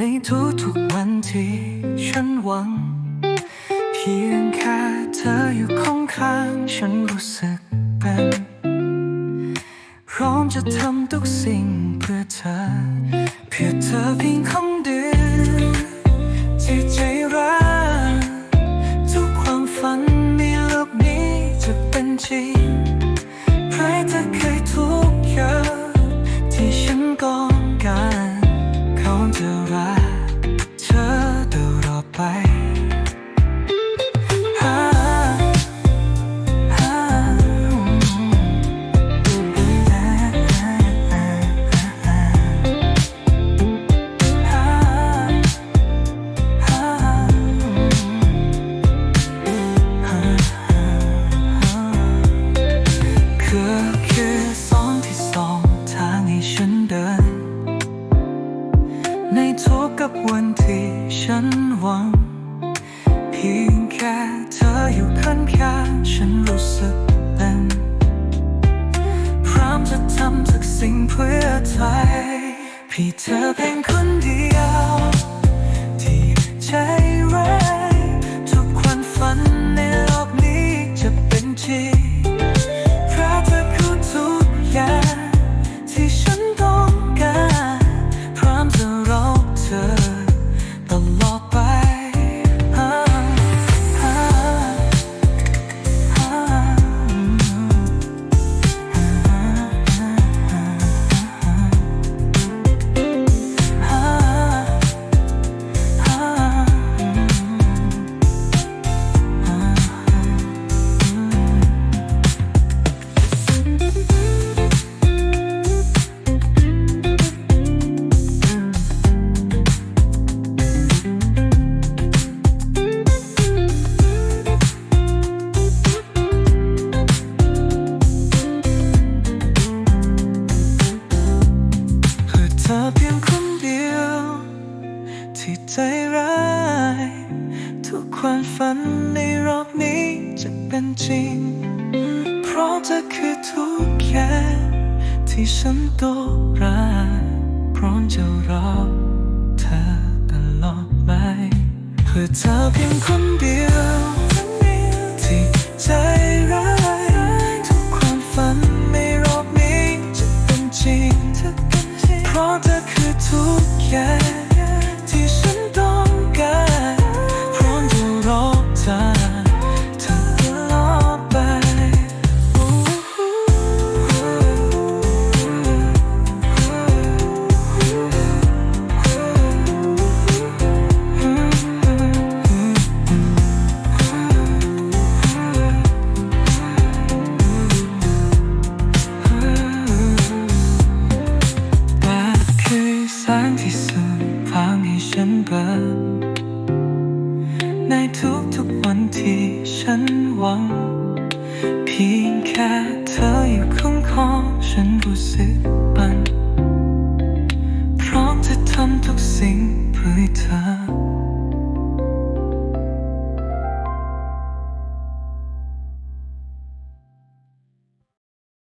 ในทุกๆวันที่ฉันหวัง เพียงแค่เธออยู่ข้างข้างๆฉันรู้สึกเป็นพร้อมจะทำทุกสิ่งเพื่อเธอ เพื่อเธอเพียงคนเดียวที่ใจรักทุกความฝันในโลกนี้จะเป็นจริงใครจะเคยทุกข์เยอะที่ฉันต้อ จะรักเธอตลอดไป กับวันที่ฉันหวัง เพียงแค่เธออยู่ข้างข้างฉันรู้สึกเป็นพร้อมจะทำทุกสิ่งเพื่อไทยพี่เธอเพียงคนเดียว ที่ใจ ในรอบนี้จะเป็นจริง เพราะเธอคือทุกอย่างที่ฉันต้องรักพร้อมจะรอเธอตลอดไปคือเธอเพียงคนเดียว ที่ใจร้ายทุกความฝันในรอบนี้จะเป็นจริง เพราะเธอคือทุกอย่ ในทุกทุกวันที่ฉันหวัง เพียงแค่เธออยู่ข้างคอฉันรู้สึกปันพร้อมจะทำทุกสิ่งเพื่อเธอ